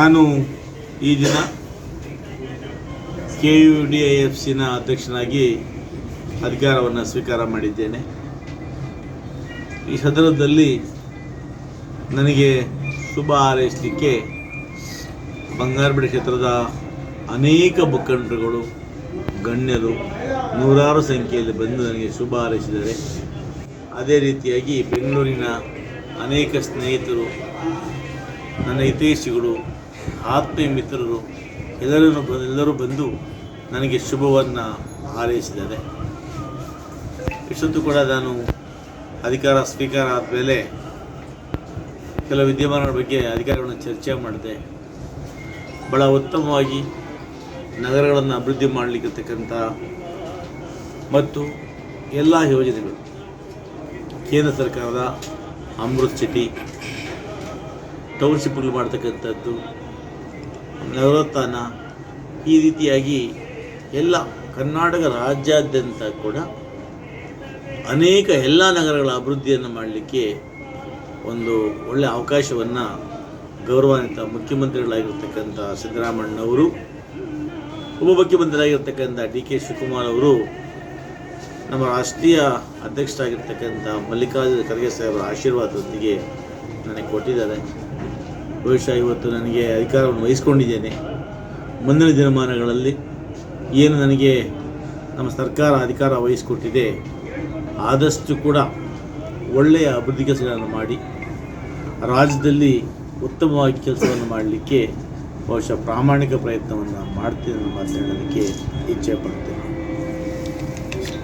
ನಾನು ಈ ದಿನ K U D I F ಸಿನ ಅಧ್ಯಕ್ಷನಾಗಿ ಅಧಿಕಾರವನ್ನು ಸ್ವೀಕಾರ ಮಾಡಿದ್ದೇನೆ. ಈ ಸಂದರ್ಭದಲ್ಲಿ ನನಗೆ ಶುಭ ಹಾರೈಸಲಿಕ್ಕೆ ಬಂಗಾರಬೇಡಿ ಕ್ಷೇತ್ರದ ಅನೇಕ ಮುಖಂಡರುಗಳು, ಗಣ್ಯರು ನೂರಾರು ಸಂಖ್ಯೆಯಲ್ಲಿ ಬಂದು ನನಗೆ ಶುಭ ಹಾರೈಸಿದ್ದಾರೆ. ಅದೇ ರೀತಿಯಾಗಿ ಬೆಂಗಳೂರಿನ ಅನೇಕ ಸ್ನೇಹಿತರು, ನನ್ನ ಹಿತೈಷಿಗಳು ಆತ್ಮೀಯ ಮಿತ್ರರು ಎಲ್ಲರೂ ಎಲ್ಲರೂ ಬಂದು ನನಗೆ ಶುಭವನ್ನು ಹಾರೈಸಿದ್ದಾರೆ. ಇಷ್ಟೊತ್ತು ಕೂಡ ನಾನು ಅಧಿಕಾರ ಸ್ವೀಕಾರ ಆದಮೇಲೆ ಕೆಲವು ವಿದ್ಯಮಾನಗಳ ಬಗ್ಗೆ ಅಧಿಕಾರಿಗಳನ್ನು ಚರ್ಚೆ ಮಾಡಿದೆ. ಬಹಳ ಉತ್ತಮವಾಗಿ ನಗರಗಳನ್ನು ಅಭಿವೃದ್ಧಿ ಮಾಡಲಿಕ್ಕಿರ್ತಕ್ಕಂಥ ಮತ್ತು ಎಲ್ಲ ಯೋಜನೆಗಳು. ಕೇಂದ್ರ ಸರ್ಕಾರದ ಅಮೃತ್ ಸಿಟಿ ಟೌನ್ಶಿಪ್ಗಳು ಮಾಡ್ತಕ್ಕಂಥದ್ದು ನವರತ್ನ ಈ ರೀತಿಯಾಗಿ ಎಲ್ಲ ಕರ್ನಾಟಕ ರಾಜ್ಯಾದ್ಯಂತ ಕೂಡ ಅನೇಕ ಎಲ್ಲ ನಗರಗಳ ಅಭಿವೃದ್ಧಿಯನ್ನು ಮಾಡಲಿಕ್ಕೆ ಒಂದು ಒಳ್ಳೆಯ ಅವಕಾಶವನ್ನು ಗೌರವಾನ್ವಿತ ಮುಖ್ಯಮಂತ್ರಿಗಳಾಗಿರ್ತಕ್ಕಂಥ ಸಿದ್ದರಾಮಣ್ಣವರು ಉಪಮುಖ್ಯಮಂತ್ರಿಯಾಗಿರ್ತಕ್ಕಂಥ ಡಿ ಕೆ ಶಿವಕುಮಾರ್ ಅವರು, ನಮ್ಮ ರಾಷ್ಟ್ರೀಯ ಅಧ್ಯಕ್ಷರಾಗಿರ್ತಕ್ಕಂಥ ಮಲ್ಲಿಕಾರ್ಜುನ ಖರ್ಗೆ ಸಾಹೇಬರ ಆಶೀರ್ವಾದದೊಂದಿಗೆ ನನಗೆ ಕೊಟ್ಟಿದ್ದಾರೆ. ಬಹುಶಃ ಇವತ್ತು ನನಗೆ ಅಧಿಕಾರವನ್ನು ವಹಿಸ್ಕೊಂಡಿದ್ದೇನೆ. ಮುಂದಿನ ದಿನಮಾನಗಳಲ್ಲಿ ಏನು ನನಗೆ ನಮ್ಮ ಸರ್ಕಾರ ಅಧಿಕಾರ ವಹಿಸಿಕೊಟ್ಟಿದೆ, ಆದಷ್ಟು ಕೂಡ ಒಳ್ಳೆಯ ಅಭಿವೃದ್ಧಿ ಕೆಲಸಗಳನ್ನು ಮಾಡಿ, ರಾಜ್ಯದಲ್ಲಿ ಉತ್ತಮವಾಗಿ ಕೆಲಸವನ್ನು ಮಾಡಲಿಕ್ಕೆ ಬಹುಶಃ ಪ್ರಾಮಾಣಿಕ ಪ್ರಯತ್ನವನ್ನು ಮಾಡ್ತೀನಿ ಮಾತನಾಡೋದಕ್ಕೆ ಇಚ್ಛೆ ಪಡ್ತೇನೆ.